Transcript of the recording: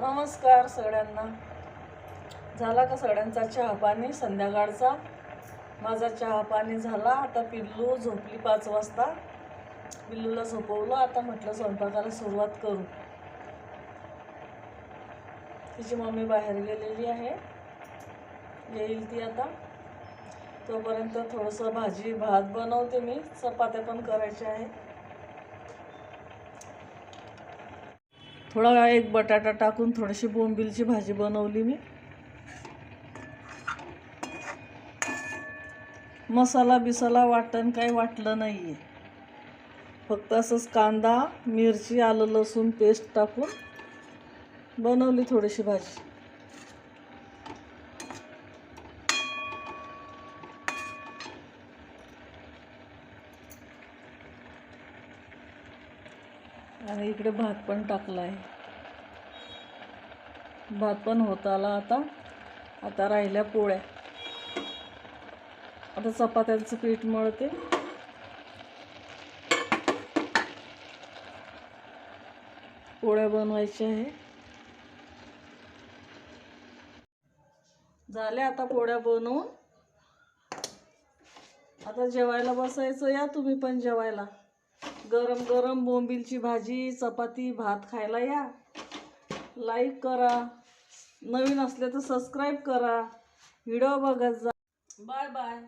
नमस्कार सगळ्यांना. झाला का सगळ्यांचा चहा पाणी? संध्याकाळचा. माझा चहा पाणी झाला. आता पिल्लू झोपली पाच वाजता. पिल्लूला झोपवलं. आता म्हटलं स्वयंपाकाला सुरुवात करू. तिची मम्मी बाहेर गेलेली आहे. येईल ती आता. तोपर्यंत थोडंसं भाजी भात बनवते मी. चपात्या पण करायच्या आहे थोडा एक बटाटा टाकून थोडीशी बोंबिलची भाजी बनवली मी. मसाला बिसाला वाटण काही वाटलं नाही आहे फक्त असंच कांदा मिरची आलं लसूण पेस्ट टाकून बनवली थोडीशी भाजी. आणि इकडे भात पण टाकला आहे. भात पण होत आला आता. आता राहिल्या पोळ्या. आता चपात्यांचं पीठ मळते. पोळ्या बनवायच्या आहे. झाल्या आता पोळ्या बनवून. आता जेवायला बसायचं या तुम्ही पण जेवायला. गरम गरम बोंबिलची भाजी चपाती भात खायला या. लाईक करा. नवीन असले तर सबस्क्राईब करा. व्हिडिओ बघत जा. Bye bye